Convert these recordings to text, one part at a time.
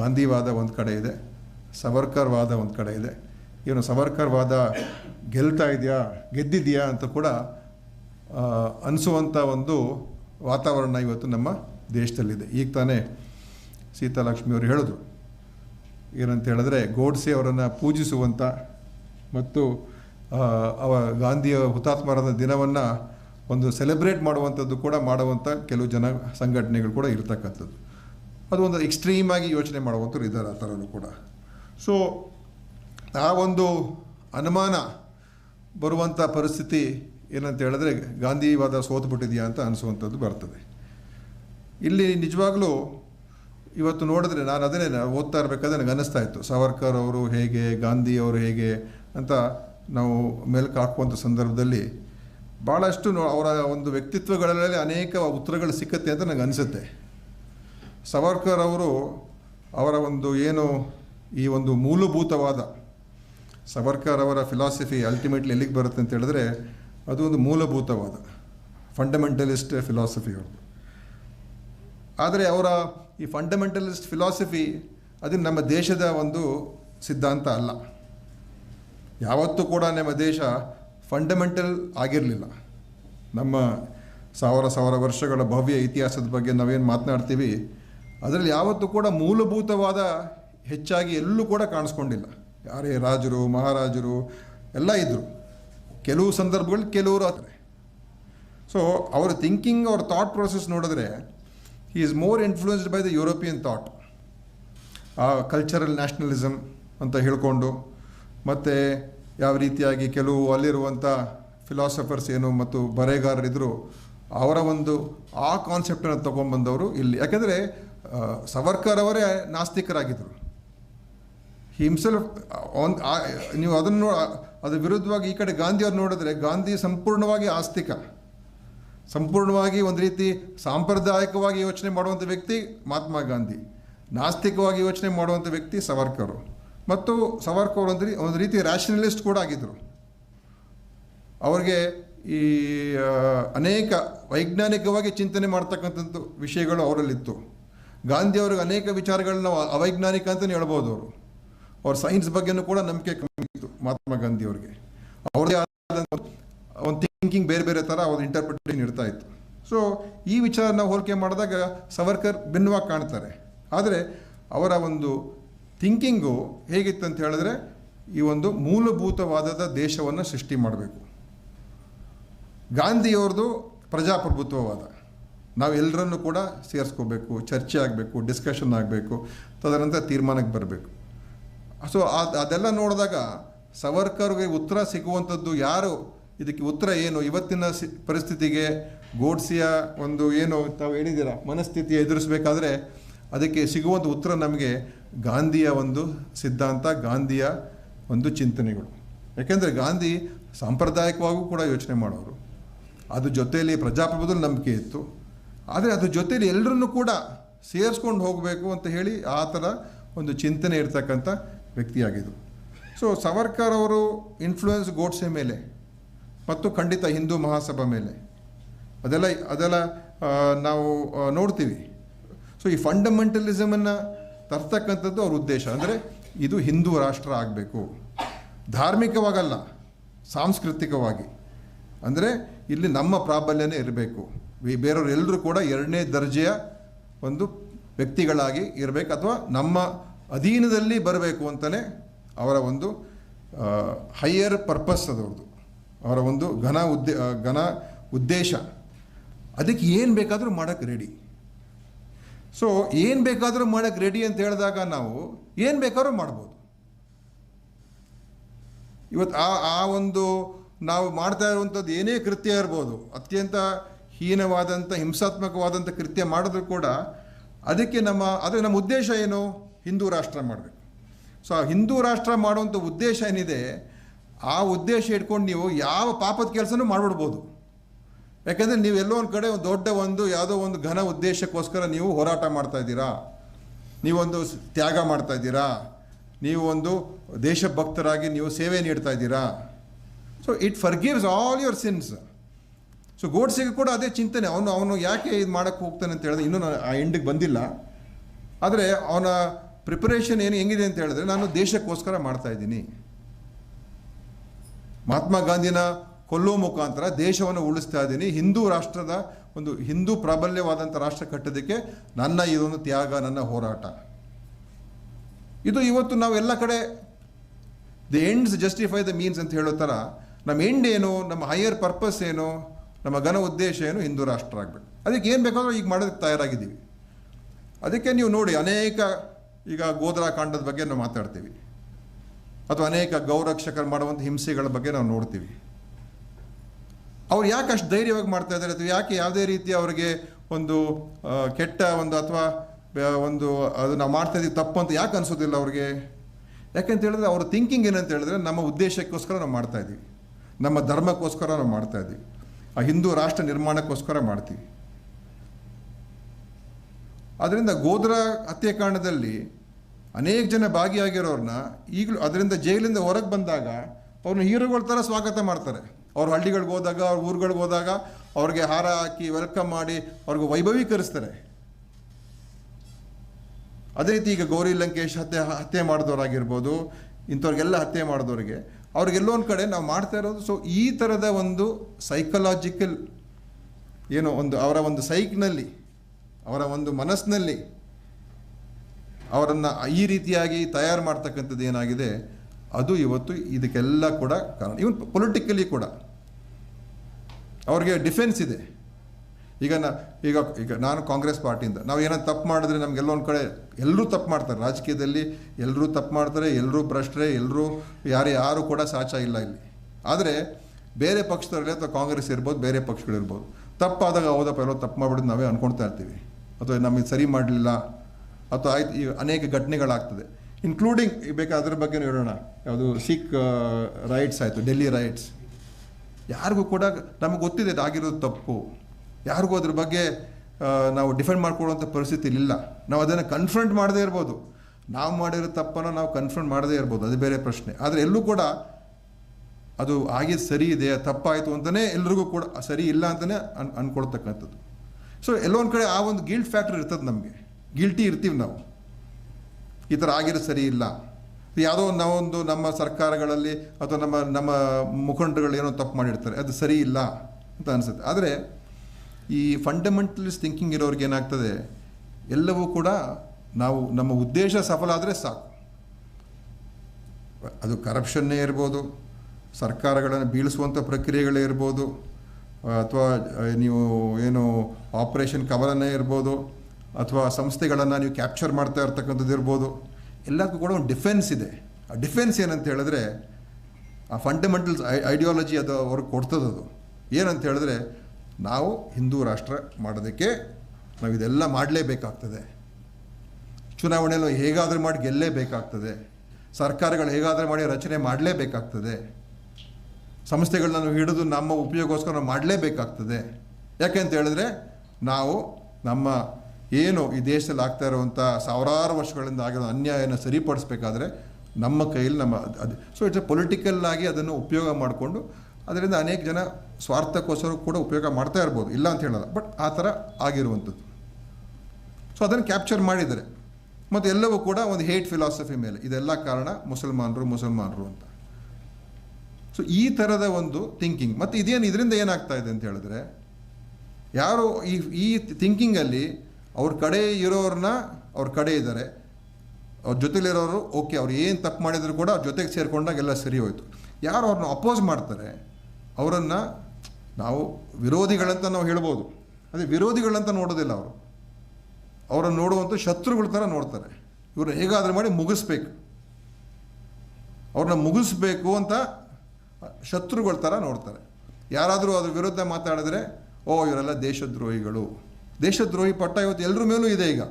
ಗಾಂಧಿವಾದ ಒಂದು ಕಡೆ ಇದೆ ಸವರ್ಕರ್ ವಾದ ಒಂದು ಕಡೆ ಇದೆ. ಇವನು ಸವರ್ಕರ್ ವಾದ ಗೆಲ್ತಾ ಇದೆಯಾ, ಗೆದ್ದಿದೆಯಾ ಅಂತ ಕೂಡ ಅನಿಸುವಂಥ ಒಂದು ವಾತಾವರಣ ಇವತ್ತು ನಮ್ಮ ದೇಶದಲ್ಲಿದೆ. ಈಗ ತಾನೇ ಸೀತಾಲಕ್ಷ್ಮಿ ಅವರು ಹೇಳಿದ್ರು ಏನಂತ ಹೇಳಿದ್ರೆ ಗೋಡ್ಸೆ ಅವರನ್ನು ಪೂಜಿಸುವಂಥ ಮತ್ತು ಅವ ಗಾಂಧಿಯ ಹುತಾತ್ಮರಾದ ದಿನವನ್ನು ಒಂದು ಸೆಲೆಬ್ರೇಟ್ ಮಾಡುವಂಥದ್ದು ಕೂಡ ಮಾಡುವಂಥ ಕೆಲವು ಜನ ಸಂಘಟನೆಗಳು ಕೂಡ ಇರ್ತಕ್ಕಂಥದ್ದು. ಅದು ಒಂದು ಎಕ್ಸ್ಟ್ರೀಮ್ ಆಗಿ ಯೋಚನೆ ಮಾಡುವಂಥವ್ರು ಇದ್ದಾರೆ ಆ ಥರನೂ ಕೂಡ. ಸೊ ಆ ಒಂದು ಅನುಮಾನ ಬರುವಂಥ ಪರಿಸ್ಥಿತಿ ಏನಂತ ಹೇಳಿದ್ರೆ ಗಾಂಧಿವಾದ ಸೋತ್ಬಿಟ್ಟಿದೆಯಾ ಅಂತ ಅನಿಸುವಂಥದ್ದು ಬರ್ತದೆ. ಇಲ್ಲಿ ನಿಜವಾಗ್ಲೂ ಇವತ್ತು ನೋಡಿದ್ರೆ ನಾನು ಅದನ್ನೇ ನಾನು ಓದ್ತಾ ಇರಬೇಕಾದ್ರೆ ನನಗೆ ಅನ್ನಿಸ್ತಾ ಇತ್ತು. ಸಾವರ್ಕರ್ ಅವರು ಹೇಗೆ, ಗಾಂಧಿ ಅವರು ಹೇಗೆ ಅಂತ ನಾವು ಮೇಲಕ್ಕೆ ಹಾಕುವಂಥ ಸಂದರ್ಭದಲ್ಲಿ ಭಾಳಷ್ಟು ಅವರ ಒಂದು ವ್ಯಕ್ತಿತ್ವಗಳಲ್ಲಿ ಅನೇಕ ಉತ್ತರಗಳು ಸಿಕ್ಕತ್ತೆ ಅಂತ ನನಗೆ ಅನಿಸುತ್ತೆ. ಸವರ್ಕರ್ ಅವರು ಅವರ ಒಂದು ಏನು ಈ ಒಂದು ಮೂಲಭೂತವಾದ ಸವರ್ಕರ್ ಅವರ ಫಿಲಾಸಫಿ ಅಲ್ಟಿಮೇಟ್ಲಿ ಎಲ್ಲಿಗೆ ಬರುತ್ತೆ ಅಂತ ಹೇಳಿದ್ರೆ ಅದು ಒಂದು ಮೂಲಭೂತವಾದ ಫಂಡಮೆಂಟಲಿಸ್ಟ್ ಫಿಲಾಸಫಿ ಅವ್ರದ್ದು. ಆದರೆ ಅವರ ಈ ಫಂಡಮೆಂಟಲಿಸ್ಟ್ ಫಿಲಾಸಫಿ ಅದು ನಮ್ಮ ದೇಶದ ಒಂದು ಸಿದ್ಧಾಂತ ಅಲ್ಲ. ಯಾವತ್ತೂ ಕೂಡ ನಮ್ಮ ದೇಶ ಫಂಡಮೆಂಟಲ್ ಆಗಿರಲಿಲ್ಲ. ನಮ್ಮ ಸಾವಿರ ಸಾವಿರ ವರ್ಷಗಳ ಭವ್ಯ ಇತಿಹಾಸದ ಬಗ್ಗೆ ನಾವೇನು ಮಾತನಾಡ್ತೀವಿ? ಅದರಲ್ಲಿ ಯಾವತ್ತೂ ಕೂಡ ಮೂಲಭೂತವಾದ ಹೆಚ್ಚಾಗಿ ಎಲ್ಲೂ ಕೂಡ ಕಾಣಿಸ್ಕೊಂಡಿಲ್ಲ. ಯಾರೇ ರಾಜರು, ಮಹಾರಾಜರು ಎಲ್ಲ ಇದ್ದರು ಕೆಲವು ಸಂದರ್ಭಗಳಲ್ಲಿ ಕೆಲವರು ಆದರೆ. ಸೊ ಅವರ ಥಿಂಕಿಂಗ್ ಅವ್ರ ಥಾಟ್ ಪ್ರೊಸೆಸ್ ನೋಡಿದ್ರೆ he is more influenced by the European thought ಆ ಕಲ್ಚರಲ್ ನ್ಯಾಷನಲಿಸಮ್ ಅಂತ ಹೇಳ್ಕೊಂಡು, ಮತ್ತು ಯಾವ ರೀತಿಯಾಗಿ ಕೆಲವು ಅಲ್ಲಿರುವಂಥ ಫಿಲಾಸಫರ್ಸ್ ಏನು ಮತ್ತು ಬರೆಗಾರರಿದ್ದರು ಅವರ ಒಂದು ಆ ಕಾನ್ಸೆಪ್ಟನ್ನು ತೊಗೊಂಬಂದವರು ಇಲ್ಲಿ. ಯಾಕೆಂದರೆ ಸವರ್ಕರ್ ಅವರೇ ನಾಸ್ತಿಕರಾಗಿದ್ದರು ಹಿಮ್ಸೆಲ್ಫ್ ಒಂದು ನೀವು ಅದನ್ನು ನೋ ಅದ್ರ ವಿರುದ್ಧವಾಗಿ ಈ ಕಡೆ ಗಾಂಧಿಯವ್ರು ನೋಡಿದ್ರೆ ಗಾಂಧಿ ಸಂಪೂರ್ಣವಾಗಿ ಆಸ್ತಿಕ. ಸಂಪೂರ್ಣವಾಗಿ ಒಂದು ರೀತಿ ಸಾಂಪ್ರದಾಯಿಕವಾಗಿ ಯೋಚನೆ ಮಾಡುವಂಥ ವ್ಯಕ್ತಿ ಮಹಾತ್ಮ ಗಾಂಧಿ. ನಾಸ್ತಿಕವಾಗಿ ಯೋಚನೆ ಮಾಡುವಂಥ ವ್ಯಕ್ತಿ ಸವರ್ಕರು. ಮತ್ತು ಸವರ್ಕರ್ ಒಂದು ರೀ- ಒಂದು ರೀತಿ ರ್ಯಾಷನಲಿಸ್ಟ್ ಕೂಡ ಆಗಿದ್ದರು ಅವ್ರಿಗೆ ಈ ಅನೇಕ ವೈಜ್ಞಾನಿಕವಾಗಿ ಚಿಂತನೆ ಮಾಡ್ತಕ್ಕಂಥದ್ದು ವಿಷಯಗಳು ಅವರಲ್ಲಿತ್ತು. ಗಾಂಧಿ ಅವ್ರಿಗೆ ಅನೇಕ ವಿಚಾರಗಳನ್ನ ಅವೈಜ್ಞಾನಿಕ ಅಂತಲೇ ಹೇಳ್ಬೋದು ಅವರು. ಅವ್ರ ಸೈನ್ಸ್ ಬಗ್ಗೆನೂ ಕೂಡ ನಂಬಿಕೆ ಕಮ್ಮಿ ಇತ್ತು ಮಹಾತ್ಮ ಗಾಂಧಿ ಅವ್ರಿಗೆ ಅವ್ರದೇ ಆದ ಒಂದು ಥಿಂಕಿಂಗ್ ಬೇರೆ ಬೇರೆ ಥರ ಅವ್ರ ಇಂಟರ್ಪ್ರಿಟೇಷನ್ ಇರ್ತಾ ಇತ್ತು. ಸೊ ಈ ವಿಚಾರನ ನಾವು ಹೋಲಿಕೆ ಮಾಡಿದಾಗ ಸವರ್ಕರ್ ಭಿನ್ನವಾಗಿ ಕಾಣ್ತಾರೆ. ಆದರೆ ಅವರ ಒಂದು ಥಿಂಕಿಂಗು ಹೇಗಿತ್ತು ಅಂತ ಹೇಳಿದ್ರೆ ಈ ಒಂದು ಮೂಲಭೂತವಾದದ ದೇಶವನ್ನು ಸೃಷ್ಟಿ ಮಾಡಬೇಕು. ಗಾಂಧಿಯವ್ರದ್ದು ಪ್ರಜಾಪ್ರಭುತ್ವವಾದ. ನಾವು ಎಲ್ಲರನ್ನೂ ಕೂಡ ಸೇರಿಸ್ಕೋಬೇಕು, ಚರ್ಚೆ ಆಗಬೇಕು ಡಿಸ್ಕಷನ್ ಆಗಬೇಕು, ತದನಂತರ ತೀರ್ಮಾನಕ್ಕೆ ಬರಬೇಕು. ಸೊ ಅದೆಲ್ಲ ನೋಡಿದಾಗ ಸವರ್ಕರ್ಗೆ ಉತ್ತರ ಸಿಗುವಂಥದ್ದು ಯಾರು? ಇದಕ್ಕೆ ಉತ್ತರ ಏನು? ಇವತ್ತಿನ ಪರಿಸ್ಥಿತಿಗೆ ಗೋಡ್ಸಿಯ ಒಂದು ಏನು ತಾವು ಹೇಳಿದ್ದೀರ? ಮನಸ್ಥಿತಿ ಎದುರಿಸಬೇಕಾದ್ರೆ ಅದಕ್ಕೆ ಸಿಗುವಂಥ ಉತ್ತರ ನಮಗೆ ಗಾಂಧಿಯ ಒಂದು ಸಿದ್ಧಾಂತ, ಗಾಂಧಿಯ ಒಂದು ಚಿಂತನೆಗಳು. ಯಾಕೆಂದರೆ ಗಾಂಧಿ ಸಾಂಪ್ರದಾಯಿಕವಾಗೂ ಕೂಡ ಯೋಚನೆ ಮಾಡೋರು. ಅದು ಜೊತೆಯಲ್ಲಿ ಪ್ರಜಾಪ್ರಭುತ್ವದಲ್ಲಿ ನಂಬಿಕೆ ಇತ್ತು. ಆದರೆ ಅದ್ರ ಜೊತೆಯಲ್ಲಿ ಎಲ್ಲರನ್ನೂ ಕೂಡ ಸೇರಿಸ್ಕೊಂಡು ಹೋಗಬೇಕು ಅಂತ ಹೇಳಿ ಆ ಥರ ಒಂದು ಚಿಂತನೆ ಇರ್ತಕ್ಕಂಥ ವ್ಯಕ್ತಿಯಾಗಿದ್ದು. ಸೊ ಸವರ್ಕರ್ ಅವರು ಇನ್ಫ್ಲೂಯೆನ್ಸ್ ಗೋಡ್ಸೆ ಮೇಲೆ ಮತ್ತು ಖಂಡಿತ ಹಿಂದೂ ಮಹಾಸಭಾ ಮೇಲೆ. ಅದೆಲ್ಲ ಅದೆಲ್ಲ ನಾವು ನೋಡ್ತೀವಿ. ಸೊ ಈ ಫಂಡಮೆಂಟಲಿಸಮನ್ನು ತರ್ತಕ್ಕಂಥದ್ದು ಅವ್ರ ಉದ್ದೇಶ. ಅಂದರೆ ಇದು ಹಿಂದೂ ರಾಷ್ಟ್ರ ಆಗಬೇಕು. ಧಾರ್ಮಿಕವಾಗಲ್ಲ, ಸಾಂಸ್ಕೃತಿಕವಾಗಿ. ಅಂದರೆ ಇಲ್ಲಿ ನಮ್ಮ ಪ್ರಾಬಲ್ಯನೇ ಇರಬೇಕು. ಬೇರೆಯವ್ರು ಎಲ್ಲರೂ ಕೂಡ ಎರಡನೇ ದರ್ಜೆಯ ಒಂದು ವ್ಯಕ್ತಿಗಳಾಗಿ ಇರಬೇಕು ಅಥವಾ ನಮ್ಮ ಅಧೀನದಲ್ಲಿ ಬರಬೇಕು ಅಂತಲೇ ಅವರ ಒಂದು ಹೈಯರ್ ಪರ್ಪಸ್ ಅದವ್ರದ್ದು ಅವರ ಒಂದು ಘನ ಉದ್ದೇ ಘನ ಉದ್ದೇಶ. ಅದಕ್ಕೆ ಏನು ಬೇಕಾದರೂ ಮಾಡೋಕ್ಕೆ ರೆಡಿ ಸೊ ಏನು ಬೇಕಾದರೂ ಮಾಡೋಕ್ಕೆ ರೆಡಿ ಅಂತ ಹೇಳಿದಾಗ ನಾವು ಏನು ಬೇಕಾದ್ರೂ ಮಾಡ್ಬೋದು. ಇವತ್ತು ಆ ಆ ಒಂದು ನಾವು ಮಾಡ್ತಾ ಇರುವಂಥದ್ದು ಏನೇ ಕೃತ್ಯ ಇರ್ಬೋದು, ಅತ್ಯಂತ ಹೀನವಾದಂಥ ಹಿಂಸಾತ್ಮಕವಾದಂಥ ಕೃತ್ಯ ಮಾಡಿದ್ರು ಕೂಡ ಅದಕ್ಕೆ ನಮ್ಮ ಅದು ನಮ್ಮ ಉದ್ದೇಶ ಏನು? ಹಿಂದೂ ರಾಷ್ಟ್ರ ಮಾಡಬೇಕು. ಸೊ ಆ ಹಿಂದೂ ರಾಷ್ಟ್ರ ಮಾಡುವಂಥ ಉದ್ದೇಶ ಏನಿದೆ? ಆ ಉದ್ದೇಶ ಇಟ್ಕೊಂಡು ನೀವು ಯಾವ ಪಾಪದ ಕೆಲಸನೂ ಮಾಡಿಬಿಡ್ಬೋದು. ಯಾಕೆಂದರೆ ನೀವು ಎಲ್ಲೋ ಒಂದು ಕಡೆ ಒಂದು ದೊಡ್ಡ ಒಂದು, ಯಾವುದೋ ಒಂದು ಘನ ಉದ್ದೇಶಕ್ಕೋಸ್ಕರ ನೀವು ಹೋರಾಟ ಮಾಡ್ತಾ ಇದ್ದೀರಾ? ನೀವೊಂದು ತ್ಯಾಗ ಮಾಡ್ತಾ ಇದ್ದೀರಾ? ನೀವು ಒಂದು ದೇಶಭಕ್ತರಾಗಿ ನೀವು ಸೇವೆ ನೀಡ್ತಾ ಇದ್ದೀರಾ? So it forgives all your sins so ಗೋಡ್ಸೆಗೆ ಕೂಡ ಅದೇ ಚಿಂತನೆ. ಅವನು ಅವನು ಯಾಕೆ ಇದು ಮಾಡೋಕ್ಕೆ ಹೋಗ್ತಾನೆ ಅಂತ ಹೇಳಿದ್ರೆ ಇನ್ನೂ ನಾನು ಆ ಎಂಡಿಗೆ ಬಂದಿಲ್ಲ. ಆದರೆ ಅವನ ಪ್ರಿಪರೇಷನ್ ಏನು, ಹೆಂಗಿದೆ ಅಂತ ಹೇಳಿದ್ರೆ ನಾನು ದೇಶಕ್ಕೋಸ್ಕರ ಮಾಡ್ತಾ ಇದ್ದೀನಿ. ಮಹಾತ್ಮ ಗಾಂಧಿನ ಕೊಲ್ಲೋ ಮುಖಾಂತರ ದೇಶವನ್ನು ಉಳಿಸ್ತಾ ಇದ್ದೀನಿ. ಹಿಂದೂ ರಾಷ್ಟ್ರದ ಒಂದು ಹಿಂದೂ ಪ್ರಾಬಲ್ಯವಾದಂಥ ರಾಷ್ಟ್ರ ಕಟ್ಟೋದಕ್ಕೆ ನನ್ನ ಇದೊಂದು ತ್ಯಾಗ, ನನ್ನ ಹೋರಾಟ. ಇದು ಇವತ್ತು ನಾವು ಎಲ್ಲ ಕಡೆ the ends justify the means ಅಂತ ಹೇಳೋ ಥರ, ನಮ್ಮ ಎಂಡ್ ಏನು, ನಮ್ಮ ಹೈಯರ್ ಪರ್ಪಸ್ ಏನು ನಮ್ಮ ಘನ ಉದ್ದೇಶ ಏನು? ಹಿಂದೂ ರಾಷ್ಟ್ರ ಆಗಬೇಕು. ಅದಕ್ಕೆ ಏನು ಬೇಕಾದರೂ ಈಗ ಮಾಡೋದಕ್ಕೆ ತಯಾರಾಗಿದ್ದೀವಿ. ಅದಕ್ಕೆ ನೀವು ನೋಡಿ, ಅನೇಕ ಈಗ ಗೋದ್ರಾಕಾಂಡದ ಬಗ್ಗೆ ನಾವು ಮಾತಾಡ್ತೀವಿ. ಅಥವಾ ಅನೇಕ ಗೌರಕ್ಷಕರು ಮಾಡುವಂಥ ಹಿಂಸೆಗಳ ಬಗ್ಗೆ ನಾವು ನೋಡ್ತೀವಿ. ಅವ್ರು ಯಾಕೆ ಅಷ್ಟು ಧೈರ್ಯವಾಗಿ ಮಾಡ್ತಾ ಇದ್ದಾರೆ? ಅಥವಾ ಯಾಕೆ ಯಾವುದೇ ರೀತಿ ಅವರಿಗೆ ಒಂದು ಕೆಟ್ಟ ಒಂದು ಅಥವಾ ಒಂದು ಅದು ನಾವು ಮಾಡ್ತಾ ಇದ್ದೀವಿ ತಪ್ಪು ಅಂತ ಯಾಕೆ ಅನಿಸೋದಿಲ್ಲ ಅವ್ರಿಗೆ? ಯಾಕೆಂತ ಹೇಳಿದ್ರೆ ಅವ್ರ ಥಿಂಕಿಂಗ್ ಏನಂತ ಹೇಳಿದ್ರೆ ನಮ್ಮ ಉದ್ದೇಶಕ್ಕೋಸ್ಕರ ನಾವು ಮಾಡ್ತಾ ಇದ್ದೀವಿ. ನಮ್ಮ ಧರ್ಮಕ್ಕೋಸ್ಕರ ನಾವು ಮಾಡ್ತಾ ಇದ್ದೀವಿ. ಆ ಹಿಂದೂ ರಾಷ್ಟ್ರ ನಿರ್ಮಾಣಕ್ಕೋಸ್ಕರ ಮಾಡ್ತೀವಿ. ಅದರಿಂದ ಗೋದ್ರ ಹತ್ಯಾಕಾಂಡದಲ್ಲಿ ಅನೇಕ ಜನ ಭಾಗಿಯಾಗಿರೋರನ್ನ ಈಗಲೂ ಅದರಿಂದ ಜೈಲಿಂದ ಹೊರಗೆ ಬಂದಾಗ ಅವ್ರನ್ನ ಹೀರೋಗಳ ಥರ ಸ್ವಾಗತ ಮಾಡ್ತಾರೆ. ಅವ್ರ ಹಳ್ಳಿಗಳಿಗೆ ಹೋದಾಗ, ಅವ್ರ ಊರುಗಳಿಗೆ ಹೋದಾಗ ಅವ್ರಿಗೆ ಹಾರ ಹಾಕಿ ವೆಲ್ಕಮ್ ಮಾಡಿ ಅವ್ರಿಗೆ ವೈಭವೀಕರಿಸ್ತಾರೆ. ಅದೇ ರೀತಿ ಈಗ ಗೌರಿ ಲಂಕೇಶ್ ಹತ್ಯೆ ಹತ್ಯೆ ಮಾಡಿದವರಾಗಿರ್ಬೋದು, ಇಂಥವ್ರಿಗೆಲ್ಲ ಹತ್ಯೆ ಮಾಡಿದವ್ರಿಗೆ. ಅವ್ರಿಗೆಲ್ಲೋ ಒಂದು ಕಡೆ ನಾವು ಮಾಡ್ತಾ ಇರೋದು ಸೊ ಈ ಥರದ ಒಂದು ಸೈಕಲಾಜಿಕಲ್ ಏನೋ ಒಂದು ಅವರ ಒಂದು ಸೈಕ್ನಲ್ಲಿ ಅವರ ಒಂದು ಮನಸ್ಸಿನಲ್ಲಿ ಅವರನ್ನು ಈ ರೀತಿಯಾಗಿ ತಯಾರು ಮಾಡ್ತಕ್ಕಂಥದ್ದು ಏನಾಗಿದೆ, ಅದು ಇವತ್ತು ಇದಕ್ಕೆಲ್ಲ ಕೂಡ ಕಾರಣ. ಇವನ್ ಪೊಲಿಟಿಕಲಿ ಕೂಡ. ಅವ್ರಿಗೆ ಡಿಫೆನ್ಸ್ ಇದೆ. ಈಗ ನಾ, ಈಗ ಈಗ ನಾನು ಕಾಂಗ್ರೆಸ್ ಪಾರ್ಟಿಯಿಂದ, ನಾವು ಏನೋ ತಪ್ಪು ಮಾಡಿದ್ರೆ ನಮ್ಗೆಲ್ಲ ಒಂದು ಕಡೆ ಎಲ್ಲರೂ ತಪ್ಪು ಮಾಡ್ತಾರೆ. ರಾಜಕೀಯದಲ್ಲಿ ಎಲ್ಲರೂ ತಪ್ಪು ಮಾಡ್ತಾರೆ, ಎಲ್ಲರೂ ಭ್ರಷ್ಟರೇ, ಎಲ್ಲರೂ ಯಾರು ಯಾರು ಕೂಡ ಸಾಚ ಇಲ್ಲ ಇಲ್ಲಿ. ಆದರೆ ಬೇರೆ ಪಕ್ಷದವರಲ್ಲಿ ಅಥವಾ ಕಾಂಗ್ರೆಸ್ ಇರ್ಬೋದು, ಬೇರೆ ಪಕ್ಷಗಳಿರ್ಬೋದು ತಪ್ಪಾದಾಗ ಹೌದಪ್ಪ ಎಲ್ಲೋ ತಪ್ಪು ಮಾಡ್ಬಿಟ್ಟು ನಾವೇ ಅನ್ಕೊಳ್ತಾ ಇರ್ತೀವಿ. ಅಥವಾ ನಮಗೆ ಸರಿ ಮಾಡಲಿಲ್ಲ, ಅಥವಾ ಆಯ್ತು ಈ ಅನೇಕ ಘಟನೆಗಳಾಗ್ತದೆ. ಇನ್ಕ್ಲೂಡಿಂಗ್ ಬೇಕಾದ್ರ ಬಗ್ಗೆ ಹೇಳೋಣ ಯಾವುದು ಸಿಖ್ ರೈಟ್ಸ್ ಆಯಿತು ಡೆಲ್ಲಿ ರೈಟ್ಸ್ ಯಾರಿಗೂ ಕೂಡ ನಮಗೆ ಗೊತ್ತಿದೆ ಆಗಿರೋದು ತಪ್ಪು. ಯಾರಿಗೂ ಅದ್ರ ಬಗ್ಗೆ ನಾವು ಡಿಫೆಂಡ್ ಮಾಡ್ಕೊಳ್ಳುವಂಥ ಪರಿಸ್ಥಿತಿ ಇಲ್ಲ ನಾವು ಅದನ್ನು ಕನ್ಫ್ರಂಟ್ ಮಾಡದೇ ಇರ್ಬೋದು. ನಾವು ಮಾಡಿರೋ ತಪ್ಪನ್ನು ನಾವು ಕನ್ಫ್ರಂಟ್ ಮಾಡದೇ ಇರ್ಬೋದು. ಅದು ಬೇರೆ ಪ್ರಶ್ನೆ. ಆದರೆ ಎಲ್ಲೂ ಕೂಡ ಅದು ಆಗಿದ್ದು ಸರಿ ಇದೆ, ತಪ್ಪಾಯಿತು ಅಂತಲೇ ಎಲ್ರಿಗೂ ಕೂಡ ಸರಿ ಇಲ್ಲ ಅಂತಲೇ ಅನ್, ಅನ್ಕೊಳ್ತಕ್ಕಂಥದ್ದು. ಸೊ ಎಲ್ಲೊಂದು ಕಡೆ ಆ ಒಂದು ಗಿಲ್ಟ್ ಫ್ಯಾಕ್ಟ್ರ್ ಇರ್ತದೆ ನಮಗೆ. ಗಿಲ್ಟಿ ಇರ್ತೀವಿ ನಾವು. ಈ ಥರ ಆಗಿರೋ ಸರಿ ಇಲ್ಲ. ಯಾವುದೋ ನಾವೊಂದು ನಮ್ಮ ಸರ್ಕಾರಗಳಲ್ಲಿ ಅಥವಾ ನಮ್ಮ ನಮ್ಮ ಮುಖಂಡರುಗಳು ಏನೋ ತಪ್ಪು ಮಾಡಿರ್ತಾರೆ. ಅದು ಸರಿ ಇಲ್ಲ ಅಂತ ಅನಿಸುತ್ತೆ. ಆದರೆ ಈ ಫಂಡಮೆಂಟಲಿಸ್ಟ್ ಥಿಂಕಿಂಗ್ ಇರೋರಿಗೆ ಏನಾಗ್ತದೆ? ಎಲ್ಲವೂ ಕೂಡ ನಾವು ನಮ್ಮ ಉದ್ದೇಶ ಸಫಲ ಆದರೆ ಸಾಕು. ಅದು ಕರಪ್ಷನ್ನೇ ಇರ್ಬೋದು, ಸರ್ಕಾರಗಳನ್ನು ಬೀಳಿಸುವಂಥ ಪ್ರಕ್ರಿಯೆಗಳೇ ಇರ್ಬೋದು, ಅಥವಾ ನೀವು ಏನು ಆಪರೇಷನ್ ಕವರನ್ನೇ ಇರ್ಬೋದು, ಅಥವಾ ಸಂಸ್ಥೆಗಳನ್ನು ನೀವು ಕ್ಯಾಪ್ಚರ್ ಮಾಡ್ತಾ ಇರ್ತಕ್ಕಂಥದ್ದು ಇರ್ಬೋದು ಎಲ್ಲಕ್ಕೂ ಕೂಡ ಒಂದು ಡಿಫೆನ್ಸ್ ಇದೆ. ಆ ಡಿಫೆನ್ಸ್ ಏನಂತ ಹೇಳಿದ್ರೆ, ಆ ಫಂಡಮೆಂಟಲ್ಸ್ ಐಡಿಯಾಲಜಿ ಅದು ಅವ್ರಿಗೆ ಕೊಡ್ತದದು. ಏನಂತ ಹೇಳಿದ್ರೆ ನಾವು ಹಿಂದೂ ರಾಷ್ಟ್ರ ಮಾಡೋದಕ್ಕೆ ನಾವು ಇದೆಲ್ಲ ಮಾಡಲೇಬೇಕಾಗ್ತದೆ. ಚುನಾವಣೆಯಲ್ಲಿ ಹೇಗಾದರೂ ಮಾಡಿ ಗೆಲ್ಲಲೇಬೇಕಾಗ್ತದೆ ಸರ್ಕಾರಗಳು ಹೇಗಾದರೂ ಮಾಡಿ ರಚನೆ ಮಾಡಲೇಬೇಕಾಗ್ತದೆ. ಸಂಸ್ಥೆಗಳನ್ನ ಹಿಡಿದು ನಮ್ಮ ಉಪಯೋಗಕ್ಕೋಸ್ಕರ ನಾವು ಮಾಡಲೇಬೇಕಾಗ್ತದೆ. ಯಾಕೆ ಅಂತ ಹೇಳಿದ್ರೆ ನಾವು ನಮ್ಮ ಏನು ಈ ದೇಶದಲ್ಲಿ ಆಗ್ತಾ ಇರುವಂಥ ಸಾವಿರಾರು ವರ್ಷಗಳಿಂದ ಆಗಿರೋ ಅನ್ಯಾಯನ ಸರಿಪಡಿಸ್ಬೇಕಾದ್ರೆ ನಮ್ಮ ಕೈಯಲ್ಲಿ ನಮ್ಮ ಅದು ಸೊ ಇಟ್ಸ್ ಪೊಲಿಟಿಕಲ್ ಆಗಿ ಅದನ್ನು ಉಪಯೋಗ ಮಾಡಿಕೊಂಡು ಅದರಿಂದ ಅನೇಕ ಜನ ಸ್ವಾರ್ಥಕ್ಕೋಸ್ಕರ ಕೂಡ ಉಪಯೋಗ ಮಾಡ್ತಾ ಇರ್ಬೋದು, ಇಲ್ಲ ಅಂತ ಹೇಳಲ್ಲ. ಬಟ್ ಆ ಥರ ಆಗಿರುವಂಥದ್ದು. ಸೊ ಅದನ್ನು ಕ್ಯಾಪ್ಚರ್ ಮಾಡಿದ್ದಾರೆ. ಮತ್ತು ಎಲ್ಲವೂ ಕೂಡ ಒಂದು ಹೇಟ್ ಫಿಲಾಸಫಿ ಮೇಲೆ. ಇದೆಲ್ಲ ಕಾರಣ ಮುಸಲ್ಮಾನರು ಮುಸಲ್ಮಾನರು ಅಂತ. ಸೊ ಈ ಥರದ ಒಂದು ಥಿಂಕಿಂಗ್ ಮತ್ತು ಇದೇನು ಇದರಿಂದ ಏನಾಗ್ತಾ ಇದೆ ಅಂತ ಹೇಳಿದ್ರೆ, ಯಾರು ಈ ಈ ಥಿಂಕಿಂಗಲ್ಲಿ ಅವ್ರ ಕಡೆ ಇರೋರನ್ನ ಅವ್ರ ಕಡೆ ಇದ್ದಾರೆ. ಅವ್ರ ಜೊತೆಲಿರೋರು ಓಕೆ ಅವ್ರು ಏನು ತಪ್ಪು ಮಾಡಿದರೂ ಕೂಡ ಅವ್ರ ಜೊತೆಗೆ ಸೇರಿಕೊಂಡಾಗ ಎಲ್ಲ ಸರಿ ಹೋಯ್ತು. ಯಾರು ಅವ್ರನ್ನ ಅಪೋಸ್ ಮಾಡ್ತಾರೆ. ಅವರನ್ನು ನಾವು ವಿರೋಧಿಗಳಂತ ನಾವು ಹೇಳ್ಬೋದು. ಅದೇ ವಿರೋಧಿಗಳಂತ ನೋಡೋದಿಲ್ಲ ಅವರು. ಅವರನ್ನು ನೋಡುವಂಥ ಶತ್ರುಗಳ ಥರ ನೋಡ್ತಾರೆ. ಇವ್ರನ್ನ ಹೇಗಾದರೂ ಮಾಡಿ ಮುಗಿಸ್ಬೇಕು. ಅವ್ರನ್ನ ಮುಗಿಸ್ಬೇಕು ಅಂತ ಶತ್ರುಗಳ ಥರ ನೋಡ್ತಾರೆ. ಯಾರಾದರೂ ಅದ್ರ ವಿರುದ್ಧ ಮಾತಾಡಿದ್ರೆ, ಓ, ಇವರೆಲ್ಲ ದೇಶದ್ರೋಹಿಗಳು. ದೇಶದ್ರೋಹಿ ಪಟ್ಟ ಇವತ್ತು ಎಲ್ಲರ ಮೇಲೂ ಇದೆ ಈಗ.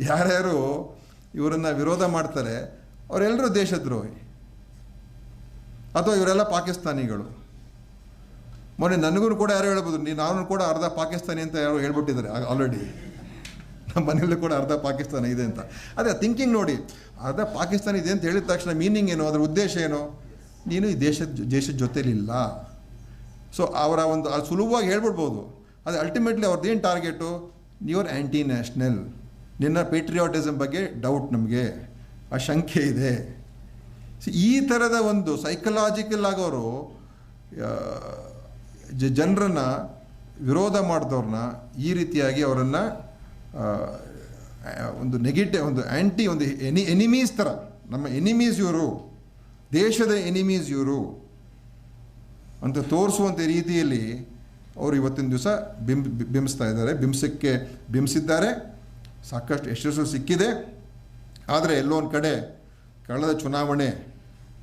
ಯಾರ್ಯಾರು ಇವರನ್ನು ವಿರೋಧ ಮಾಡ್ತಾರೆ ಅವರೆಲ್ಲರೂ ದೇಶದ್ರೋಹಿ. ಅಥವಾ ಇವರೆಲ್ಲ ಪಾಕಿಸ್ತಾನಿಗಳು. ಮೊನ್ನೆ ನನಗೂ ಕೂಡ ಯಾರು ಹೇಳ್ಬೋದು ನೀನು ನಾನು ಕೂಡ ಅರ್ಧ ಪಾಕಿಸ್ತಾನಿ ಅಂತ ಯಾರು ಹೇಳ್ಬಿಟ್ಟಿದ್ದಾರೆ ಆಲ್ರೆಡಿ ನಮ್ಮ ಮನೆಯಲ್ಲೂ ಕೂಡ ಅರ್ಧ ಪಾಕಿಸ್ತಾನ ಇದೆ ಅಂತ. ಅದೇ ಥಿಂಕಿಂಗ್ ನೋಡಿ, ಅರ್ಧ ಪಾಕಿಸ್ತಾನ ಇದೆ ಅಂತ ಹೇಳಿದ ತಕ್ಷಣ ಮೀನಿಂಗ್ ಏನು, ಅದರ ಉದ್ದೇಶ ಏನು? ನೀನು ಈ ದೇಶದ ದೇಶದ ಜೊತೆಲಿಲ್ಲ. ಸೊ ಅವರ ಒಂದು ಅದು ಸುಲಭವಾಗಿ ಹೇಳ್ಬಿಡ್ಬೋದು. ಅದು ಅಲ್ಟಿಮೇಟ್ಲಿ ಅವ್ರದ್ದು ಏನು ಟಾರ್ಗೆಟು ಯುವರ್ ಆ್ಯಂಟಿ ನ್ಯಾಷನಲ್ ನಿನ್ನ ಪೇಟ್ರಿಯಾಟಿಸಮ್ ಬಗ್ಗೆ ಡೌಟ್ ನಮಗೆ. ಆ ಶಂಕೆ ಇದೆ. ಈ ಥರದ ಒಂದು ಸೈಕಲಾಜಿಕಲ್ ಆಗೋರು ಜನರನ್ನು ವಿರೋಧ ಮಾಡಿದವ್ರನ್ನ ಈ ರೀತಿಯಾಗಿ ಅವರನ್ನು ಒಂದು ನೆಗೆಟಿವ್ ಒಂದು ಆ್ಯಂಟಿ ಒಂದು ಎನಿ ಎನಿಮೀಸ್ ಥರ ನಮ್ಮ ಎನಿಮೀಸ್ ಇವರು, ದೇಶದ ಎನಿಮೀಸ್ ಇವರು ಅಂತ ತೋರಿಸುವಂಥ ರೀತಿಯಲ್ಲಿ ಅವರು ಇವತ್ತಿನ ದಿವಸ ಬಿಂಬ ಬಿಂಬಿಸ್ತಾ ಇದ್ದಾರೆ. ಬಿಂಬಿಸಕ್ಕೆ ಬಿಂಬಿಸಿದ್ದಾರೆ. ಸಾಕಷ್ಟು ಯಶಸ್ಸು ಸಿಕ್ಕಿದೆ. ಆದರೆ ಎಲ್ಲೋ ಒಂದು ಕಡೆ ಕಳೆದ ಚುನಾವಣೆ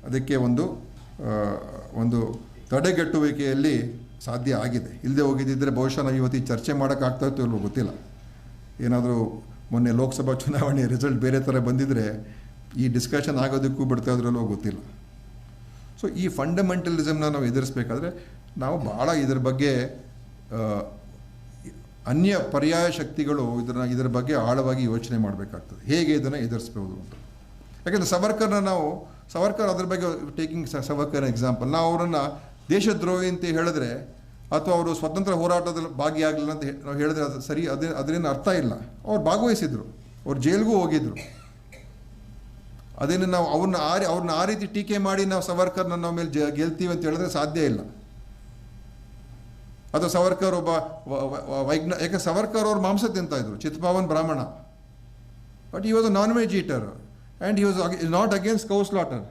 ಅದಕ್ಕೆ ಒಂದು ಒಂದು ತಡೆಗಟ್ಟುವಿಕೆಯಲ್ಲಿ ಸಾಧ್ಯ ಆಗಿದೆ. ಇಲ್ಲದೆ ಹೋಗಿದ್ದಿದ್ದರೆ ಬಹುಶಃ ನಾವು ಇವತ್ತು ಚರ್ಚೆ ಮಾಡೋಕ್ಕಾಗ್ತಾ ಇತ್ತು ಗೊತ್ತಿಲ್ಲ. ಏನಾದರೂ ಮೊನ್ನೆ ಲೋಕಸಭಾ ಚುನಾವಣೆ ರಿಸಲ್ಟ್ ಬೇರೆ ಥರ ಬಂದಿದ್ದರೆ ಈ ಡಿಸ್ಕಷನ್ ಆಗೋದಕ್ಕೂ ಬಿಡ್ತಾ ಇದ್ರಲ್ಲೋ ಗೊತ್ತಿಲ್ಲ. ಸೊ ಈ ಫಂಡಮೆಂಟಲಿಸಮ್ನ ನಾವು ಎದುರಿಸ್ಬೇಕಾದ್ರೆ ನಾವು ಭಾಳ ಇದ್ರ ಬಗ್ಗೆ ಅನ್ಯ ಪರ್ಯಾಯ ಶಕ್ತಿಗಳು ಇದನ್ನು ಇದರ ಬಗ್ಗೆ ಆಳವಾಗಿ ಯೋಚನೆ ಮಾಡಬೇಕಾಗ್ತದೆ. ಹೇಗೆ ಇದನ್ನು ಎದುರಿಸ್ಬೋದು ಅಂತ. ಯಾಕಂದರೆ ಸವರ್ಕರ್ನ ನಾವು, ಸವರ್ಕರ್ ಅದ್ರ ಬಗ್ಗೆ ಟೇಕಿಂಗ್ ಸವರ್ಕರ್ ಎಕ್ಸಾಂಪಲ್ ನಾವು ಅವರನ್ನು ದೇಶದ್ರೋಹಿ ಅಂತ ಹೇಳಿದ್ರೆ ಅಥವಾ ಅವರು ಸ್ವತಂತ್ರ ಹೋರಾಟದಲ್ಲಿ ಭಾಗಿಯಾಗಲಿಲ್ಲ ಅಂತ ಹೇಳಿದ್ರೆ ಅದು ಸರಿ, ಅದೇ, ಅದರಿಂದ ಅರ್ಥ ಇಲ್ಲ. ಅವ್ರು ಭಾಗವಹಿಸಿದ್ರು. ಅವ್ರು ಜೈಲಿಗೂ ಹೋಗಿದ್ರು. ಅದೇನು ನಾವು ಅವ್ರನ್ನ ಆ ಅವ್ರನ್ನ ಆ ರೀತಿ ಟೀಕೆ ಮಾಡಿ ನಾವು ಸವರ್ಕರ್ನ ನಾವು ಮೇಲೆ ಜ, ಗೆಲ್ತೀವಿ ಅಂತ ಹೇಳಿದ್ರೆ ಸಾಧ್ಯ ಇಲ್ಲ. ಅಥವಾ ಸವರ್ಕರ್ ಒಬ್ಬ ವೈಜ್ಞಾ ಯಾಕೆ ಸವರ್ಕರ್ ಅವ್ರು ಮಾಂಸ ತಿಂತಾ ಇದ್ರು, Chitpavan Brahmin. But he was a non veg eater and he was not against cow slaughter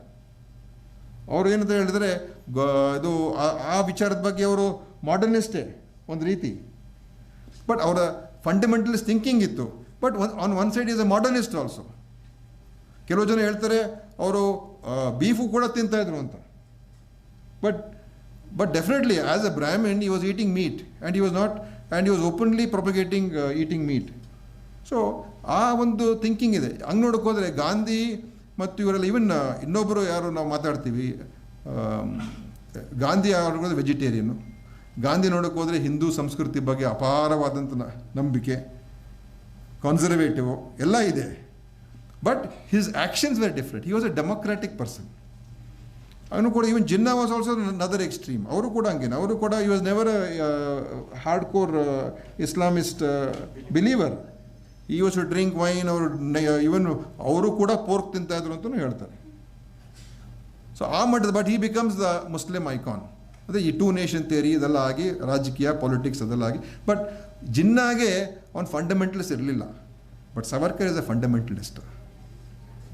ಅವ್ರು ಏನಂತ ಹೇಳಿದ್ರೆ ಇದು ಆ- ವಿಚಾರದ ಬಗ್ಗೆ ಅವರು ಮಾಡರ್ನಿಸ್ಟೇ ಒಂದು ರೀತಿ. ಬಟ್ ಅವರ ಫಂಡಮೆಂಟಲಿಸ್ಟ್ ಥಿಂಕಿಂಗ್ ಇತ್ತು. But on one side is a modernist also ಕೆಲವು ಜನ ಹೇಳ್ತಾರೆ, ಅವರು ಬೀಫು ಕೂಡ ತಿಂತಾ ಇದ್ರು ಅಂತ. But but definitely as a Brahmin he was eating meat and he was not and he was openly propagating eating meat so ಆ ಒಂದು ಥಿಂಕಿಂಗ್ ಇದೆ. ಹಂಗೆ ನೋಡೋಕೆ ಹೋದರೆ, ಗಾಂಧಿ ಮತ್ತು ಇವರೆಲ್ಲ ಇವನ್ ಇನ್ನೊಬ್ಬರು ಯಾರು ನಾವು ಮಾತಾಡ್ತೀವಿ ಗಾಂಧಿ ಅವರು ವೆಜಿಟೇರಿಯನ್ನು ಗಾಂಧಿ ನೋಡೋಕೆ ಹೋದರೆ ಹಿಂದೂ ಸಂಸ್ಕೃತಿ ಬಗ್ಗೆ ಅಪಾರವಾದಂಥ ನಂಬಿಕೆ ಕಾನ್ಸರ್ವೇಟಿವ್ ಎಲ್ಲ ಇದೆ. But his actions were different he was a democratic person ಅವನು ಕೂಡ even Jinnah was also another extreme ಅವರು ಕೂಡ ಹಂಗೇನೆ. ಅವರು ಕೂಡ you was never hardcore Islamist believer he was drink wine ಅವರು ಇವನ್ ಅವರು ಕೂಡ ಪೋರ್ಕ್ ತಿಂತಾಯಿದ್ರು ಅಂತಲೂ ಹೇಳ್ತಾರೆ. ಸೊ ಆ ಮಟ್ಟದ ಬಟ್ ಈ ಬಿಕಮ್ಸ್ ದ ಮುಸ್ಲಿಂ ಐಕಾನ್ ಅದೇ ಈ ಟೂ ನೇಷನ್ ಥಿಯರಿ ಇದೆಲ್ಲ ಆಗಿ ರಾಜಕೀಯ ಪಾಲಿಟಿಕ್ಸ್ ಅದೆಲ್ಲ ಆಗಿ ಬಟ್ ಜಿನ್ನಾಗೆ ಅವ್ನು ಫಂಡಮೆಂಟಲಿಸ್ಟ್ ಇರಲಿಲ್ಲ. But Savarkar is a fundamentalist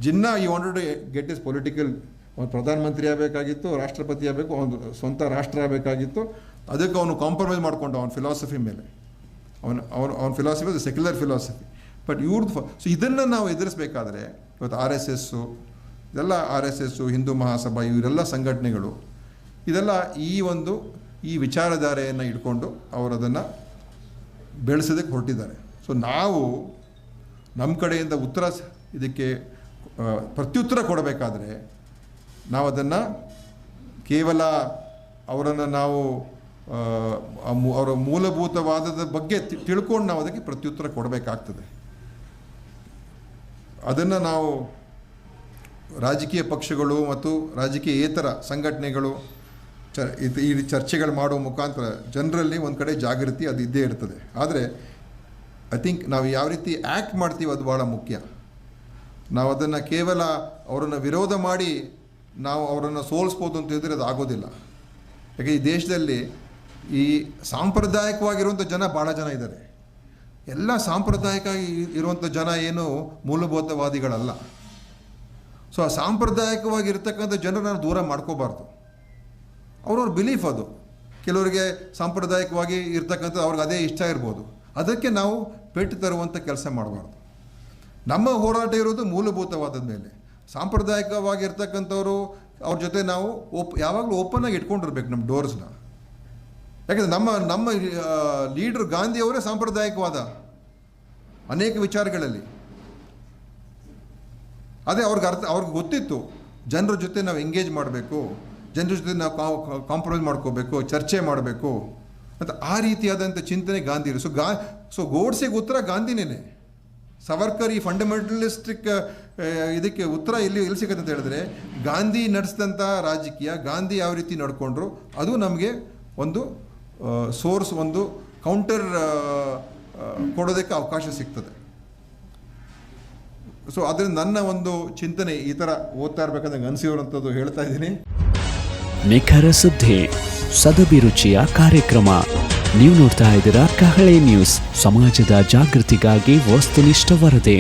Jinnah he wanted to get is political ಅವ್ನು ಪ್ರಧಾನಮಂತ್ರಿ ಆಗಬೇಕಾಗಿತ್ತು, ರಾಷ್ಟ್ರಪತಿ ಆಗಬೇಕು, ಅವನು ಸ್ವಂತ ರಾಷ್ಟ್ರ ಆಗಬೇಕಾಗಿತ್ತು. ಅದಕ್ಕೆ ಅವನು ಕಾಂಪ್ರಮೈಸ್ ಮಾಡಿಕೊಂಡು ಅವನ ಫಿಲಾಸಫಿ ಮೇಲೆ. ಅವನ, ಅವನು, ಅವನ ಫಿಲಾಸಫಿ ಸೆಕ್ಯುಲರ್ ಫಿಲಾಸಫಿ ಬಟ್ ಇವ್ರದ್ದು ಸೊ ಇದನ್ನು ನಾವು ಎದುರಿಸಬೇಕಾದ್ರೆ, ಇವತ್ತು ಆರ್ ಎಸ್ ಎಸ್ಸು ಇದೆಲ್ಲ R S S Hindu Mahasabha, ಇವರೆಲ್ಲ ಸಂಘಟನೆಗಳು. ಇದೆಲ್ಲ ಈ ಒಂದು ಈ ವಿಚಾರಧಾರೆಯನ್ನು ಇಟ್ಕೊಂಡು ಅವರು ಅದನ್ನು ಬೆಳೆಸೋದಕ್ಕೆ ಹೊರಟಿದ್ದಾರೆ. ಸೊ ನಾವು ನಮ್ಮ ಕಡೆಯಿಂದ ಉತ್ತರ ಇದಕ್ಕೆ ಪ್ರತ್ಯುತ್ತರ ಕೊಡಬೇಕಾದ್ರೆ ನಾವು ಅದನ್ನು ಕೇವಲ ಅವರನ್ನು ನಾವು ಅವರ ಮೂಲಭೂತವಾದದ ಬಗ್ಗೆ ತಿಳ್ಕೊಂಡು ನಾವು ಅದಕ್ಕೆ ಪ್ರತ್ಯುತ್ತರ ಕೊಡಬೇಕಾಗ್ತದೆ. ಅದನ್ನು ನಾವು ರಾಜಕೀಯ ಪಕ್ಷಗಳು ಮತ್ತು ರಾಜಕೀಯೇತರ ಸಂಘಟನೆಗಳು ಚ ಇದು ಈ ಚರ್ಚೆಗಳು ಮಾಡುವ ಮುಖಾಂತರ ಜನರಲ್ಲಿ ಒಂದು ಕಡೆ ಜಾಗೃತಿ ಅದು ಇದ್ದೇ ಇರ್ತದೆ. ಆದರೆ ಐ ಥಿಂಕ್ ನಾವು ಯಾವ ರೀತಿ ಆ್ಯಕ್ಟ್ ಮಾಡ್ತೀವಿ ಅದು ಭಾಳ ಮುಖ್ಯ. ನಾವು ಅದನ್ನು ಕೇವಲ ಅವರನ್ನು ವಿರೋಧ ಮಾಡಿ ನಾವು ಅವರನ್ನು ಸೋಲಿಸ್ಬೋದು ಅಂತ ಹೇಳಿದ್ರೆ ಅದು ಆಗೋದಿಲ್ಲ. ಯಾಕೆ, ಈ ದೇಶದಲ್ಲಿ ಈ ಸಾಂಪ್ರದಾಯಿಕವಾಗಿರುವಂಥ ಜನ ಭಾಳ ಜನ ಇದ್ದಾರೆ. ಎಲ್ಲ ಸಾಂಪ್ರದಾಯಿಕ ಇರುವಂಥ ಜನ ಏನು ಮೂಲಭೂತವಾದಿಗಳಲ್ಲ. ಸೊ ಆ ಸಾಂಪ್ರದಾಯಿಕವಾಗಿರ್ತಕ್ಕಂಥ ಜನರನ್ನು ದೂರ ಮಾಡ್ಕೋಬಾರ್ದು. ಅವ್ರವ್ರ ಬಿಲೀಫ್ ಅದು. ಕೆಲವರಿಗೆ ಸಾಂಪ್ರದಾಯಿಕವಾಗಿ ಇರ್ತಕ್ಕಂಥ ಅವ್ರಿಗೆ ಅದೇ ಇಷ್ಟ ಇರ್ಬೋದು. ಅದಕ್ಕೆ ನಾವು ಪೆಟ್ಟು ತರುವಂಥ ಕೆಲಸ ಮಾಡಬಾರ್ದು. ನಮ್ಮ ಹೋರಾಟ ಇರೋದು ಮೂಲಭೂತವಾದದ ಮೇಲೆ. ಸಾಂಪ್ರದಾಯಿಕವಾಗಿರ್ತಕ್ಕಂಥವ್ರು ಅವ್ರ ಜೊತೆ ನಾವು ಓಪ್ ಯಾವಾಗಲೂ ಓಪನ್ ಆಗಿ ಇಟ್ಕೊಂಡಿರ್ಬೇಕು ನಮ್ಮ ಡೋರ್ಸ್ನ ಯಾಕಂದರೆ ನಮ್ಮ ನಮ್ಮ ಲೀಡ್ರ್ ಗಾಂಧಿಯವರೇ ಸಾಂಪ್ರದಾಯಿಕವಾದ ಅನೇಕ ವಿಚಾರಗಳಲ್ಲಿ. ಅದೇ ಅವ್ರಿಗೆ ಅರ್ಥ, ಅವ್ರಿಗೆ ಗೊತ್ತಿತ್ತು, ಜನರ ಜೊತೆ ನಾವು ಎಂಗೇಜ್ ಮಾಡಬೇಕು, ಜನರ ಜೊತೆ ನಾವು ಕಾಂಪ್ರಮೈಸ್ ಮಾಡ್ಕೋಬೇಕು, ಚರ್ಚೆ ಮಾಡಬೇಕು. ಅಂತ ಆ ರೀತಿಯಾದಂಥ ಚಿಂತನೆ ಗಾಂಧಿ ಸೊ ಗಾ ಸೊ ಗೋಡ್ಸೆಗೆ ಉತ್ತರ ಗಾಂಧಿನೇ ಸವರ್ಕರ್ ಈ ಫಂಡಮೆಂಟಲಿಸ್ಟಿಕ್ ಇದಕ್ಕೆ ಉತ್ತರ ಎಲ್ಲಿ ಎಲ್ಲಿ ಸಿಗುತ್ತೆ ಅಂತ ಹೇಳಿದ್ರೆ, ಗಾಂಧಿ ನಡೆಸಿದಂಥ ರಾಜಕೀಯ, ಗಾಂಧಿ ಯಾವ ರೀತಿ ನಡ್ಕೊಂಡ್ರು, ಅದು ನಮಗೆ ಒಂದು ಸೋರ್ಸ್ ಒಂದು ಕೌಂಟರ್ ಕೊಡೋದಕ್ಕೆ ಅವಕಾಶ ಸಿಗ್ತದೆ. ಸೊ ಅದರಿಂದ ನನ್ನ ಒಂದು ಚಿಂತನೆ ಈ ಥರ ಓದ್ತಾ ಇರ್ಬೇಕಂದ್ರೆ ನಂಗೆ ಅನಿಸಿರುವಂಥದ್ದು ಹೇಳ್ತಾ ಇದ್ದೀನಿ. ನಿಖರ ಸುದ್ದಿ ಸದಭಿರುಚಿಯ ಕಾರ್ಯಕ್ರಮ. ನೀವು ನೋಡ್ತಾ ಇದ್ದೀರಾ ಕಹಳೆ ನ್ಯೂಸ್, ಸಮಾಜದ ಜಾಗೃತಿಗಾಗಿ ವಸ್ತುನಿಷ್ಠ ವರದಿ.